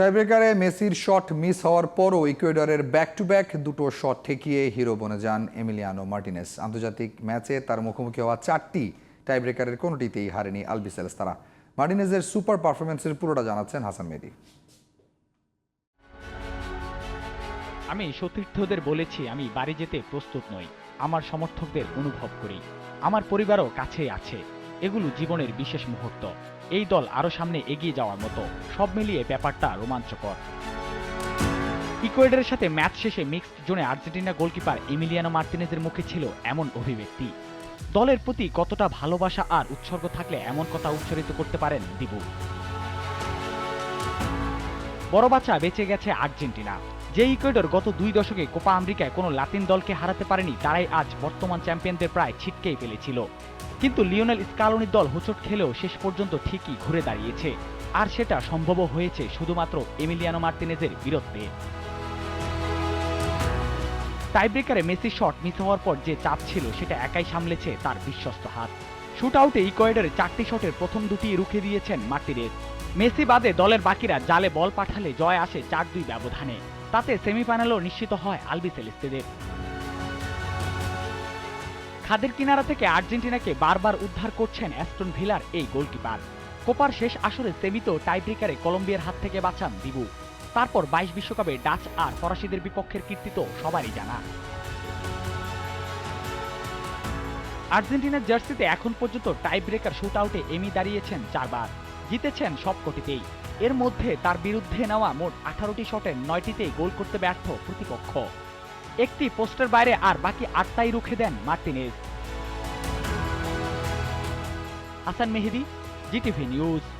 টাইব্রেকারে মেসির shot miss হওয়ার পরও ইকুয়েডরের ব্যাক টু ব্যাক দুটো শট ঠেকিয়ে হিরো বনে যান এমিলিয়ানো মার্টিনেস। আন্তর্জাতিক ম্যাচে তার মুখোমুখি হওয়া চারটি টাইব্রেকারের কোনোটিতেই হারেনি আলবিসেলস তারা মার্টিনেজের সুপার পারফরমেন্সের পুরোটা জানাচ্ছেন হাসান মেদি আমি সতীর্থদের বলেছি, আমি বাড়ি যেতে প্রস্তুত নই। আমার সমর্থকদের অনুভব করি। আমার পরিবারও কাছেই আছে। এগুলো জীবনের বিশেষ মুহূর্ত। এই দল আরও সামনে এগিয়ে যাওয়ার মতো। সব মিলিয়ে ব্যাপারটা রোমাঞ্চকর। ইকুয়েডরের সাথে ম্যাচ শেষে মিক্সড জোনে আর্জেন্টিনা গোলকিপার এমিলিয়ানো মার্টিনেজের মুখে ছিল এমন অভিব্যক্তি। দলের প্রতি কতটা ভালোবাসা আর উৎসর্গ থাকলে এমন কথা উচ্চারিত করতে পারেন দিবু। বড় বাচ্চা বেঁচে গেছে আর্জেন্টিনা। যে ইকুয়েডর গত দুই দশকে কোপা আমেরিকায় কোনো লাতিন দলকে হারাতে পারেনি, তারাই আজ বর্তমান চ্যাম্পিয়নদের প্রায় ছিটকেই ফেলেছিল। কিন্তু লিওনেল স্কালোনির দল হোঁচট খেলেও শেষ পর্যন্ত ঠিকই ঘুরে দাঁড়িয়েছে। আর সেটা সম্ভবও হয়েছে শুধুমাত্র এমিলিয়ানো মার্টিনেজের বীরত্বে। টাইব্রেকারে মেসি শট মিস হওয়ার পর যে চাপ ছিল, সেটা একাই সামলেছে তার বিশ্বস্ত হাত। শুট আউটে ইকোয়েডারে চারটি শটের প্রথম দুটি রুখে দিয়েছেন মার্টিনেজ মেসি বাদে দলের বাকিরা জালে বল পাঠালে জয় আসে চার দুই ব্যবধানে। তাতে সেমিফাইনালও নিশ্চিত হয় আলবি সেলেস্তেদের। খাদের কিনারা থেকে আর্জেন্টিনাকে বারবার উদ্ধার করছেন অ্যাস্টন ভিলার এই গোলকিপার। কোপার শেষ আসরে সেমিতেও টাইব্রেকারে কলম্বিয়ার হাত থেকে বাঁচান দিবু। তারপর বাইশ বিশ্বকাপে ডাচ আর ফরাসিদের বিপক্ষের কীর্তি তো সবারই জানা। আর্জেন্টিনার জার্সিতে এখন পর্যন্ত টাই ব্রেকার শুট আউটে এমি দাঁড়িয়েছেন চারবার। জিতেছেন সবকটিতেই। এর মধ্যে তার বিরুদ্ধে নেওয়া মোট আঠারোটি শটের নয়টিতেই গোল করতে ব্যর্থ প্রতিপক্ষ। একটি পোস্টের বাইরে আর বাকি আটটাই রুখে দেন Martinez. Hasan Mehedi, GTV news.